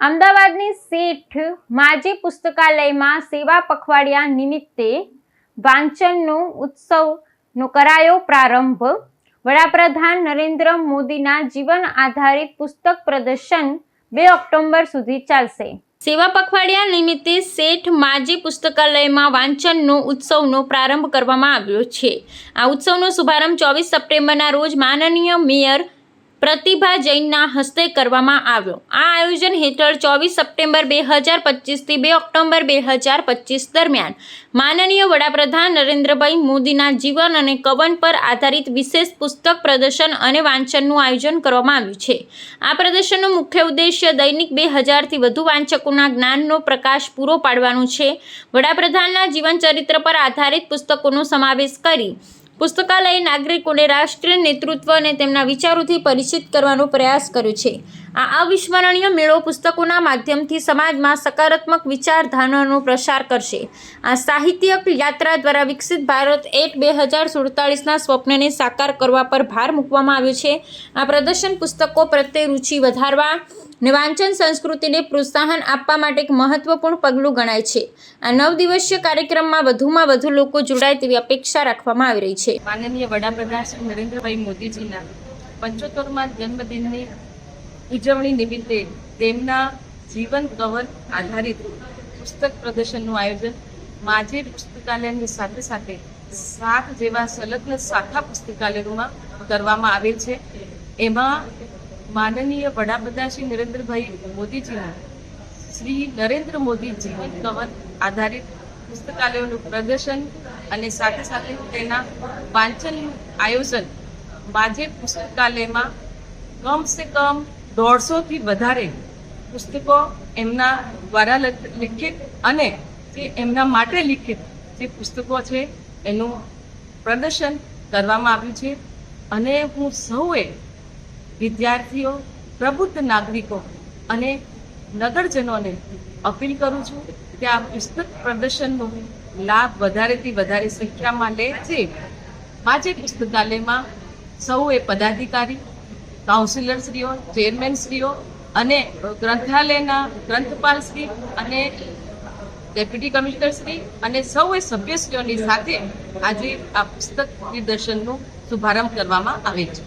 અમદાવાદની શેઠ માજી પુસ્તકાલયમાં સેવા પખવાડિયા નિમિત્તે વાંચનનો ઉત્સવનો કરાયો પ્રારંભ. વડાપ્રધાન નરેન્દ્ર મોદીના જીવન આધારિત પુસ્તક પ્રદર્શન બે ઓક્ટોબર સુધી ચાલશે. સેવા પખવાડિયા નિમિત્તે શેઠ માજી પુસ્તકાલયમાં વાંચનનો ઉત્સવનો પ્રારંભ કરવામાં આવ્યો છે. આ ઉત્સવનો શુભારંભ ચોવીસ સપ્ટેમ્બરના રોજ માનનીય મેયર પ્રતિભા જૈનના હસ્તે કરવામાં આવ્યો. આ આયોજન હેઠળ ચોવીસ સપ્ટેમ્બર બે હજાર પચીસથી બે ઓક્ટોબર બે હજાર પચીસ દરમિયાન માનનીય વડાપ્રધાન નરેન્દ્રભાઈ મોદીના જીવન અને કવન પર આધારિત વિશેષ પુસ્તક પ્રદર્શન અને વાંચનનું આયોજન કરવામાં આવ્યું છે. આ પ્રદર્શનનો મુખ્ય ઉદ્દેશ્ય દૈનિક બે હજારથી વધુ વાંચકોના જ્ઞાનનો પ્રકાશ પૂરો પાડવાનું છે. વડાપ્રધાનના જીવન ચરિત્ર પર આધારિત પુસ્તકોનો સમાવેશ કરી પુસ્તકાલયે નાગરિકોને રાષ્ટ્રીય નેતૃત્વ અને તેમના વિચારોથી પરિચિત કરવાનો પ્રયાસ કર્યો છે. આ અવિસ્મરણીય મેળો પુસ્તકોના માધ્યમથી સમાજમાં સકારાત્મક વિચારધારાનો પ્રસાર કરશે. આ સાહિત્યક યાત્રા દ્વારા વિકસિત ભારત એટ બે હજાર સુડતાળીસના સ્વપ્નને સાકાર કરવા પર ભાર મૂકવામાં આવ્યો છે. આ પ્રદર્શન પુસ્તકો પ્રત્યે રુચિ વધારવા ને વાંચન સંસ્કૃતિને પ્રોત્સાહન આપવા માટે એક મહત્વપૂર્ણ પગલું ગણાય છે. આ નવ દિવસીય કાર્યક્રમમાં વધુમાં વધુ લોકો જોડાય તેવી અપેક્ષા રાખવામાં આવી રહી છે. માનનીય વડાપ્રધાન શ્રી નરેન્દ્રભાઈ મોદીજીના પંચોતેરમાં જન્મદિનની ઉજવણી નિમિત્તે તેમના જીવન કવન આધારિત પુસ્તક પ્રદર્શનનું આયોજન, માજે પુસ્તકાલયની સાથે સાથે સાત જેવા સંલગ્ન શાખા પુસ્તકાલયોમાં કરવામાં આવેલ છે. એમાં માનનીય વડાપ્રધાન શ્રી નરેન્દ્રભાઈ મોદીજીના શ્રી નરેન્દ્ર મોદી જીવન કવન આધારિત પુસ્તકાલયોનું પ્રદર્શન અને સાથે સાથે તેના વાંચનનું આયોજન માજે પુસ્તકાલયમાં કમ સે કમ દોઢસોથી વધારે પુસ્તકો એમના દ્વારા લિખિત અને જે એમના માટે લિખિત જે પુસ્તકો છે એનું પ્રદર્શન કરવામાં આવ્યું છે. અને હું સૌએ વિદ્યાર્થીઓ, પ્રબુદ્ધ નાગરિકો અને નગરજનોને અપીલ કરું છું કે આ પુસ્તક પ્રદર્શનનો લાભ વધારેથી વધારે સંખ્યામાં લે છે. આજે પુસ્તકાલયમાં સૌએ પદાધિકારી, કાઉન્સિલરશ્રીઓ, ચેરમેનશ્રીઓ અને ગ્રંથાલયના ગ્રંથપાલશ્રી અને ડેપ્યુટી કમિશનરશ્રી અને સૌએ સભ્યશ્રીઓની સાથે આજે આ પુસ્તક નિદર્શનનો શુભારંભ કરવામાં આવે છે.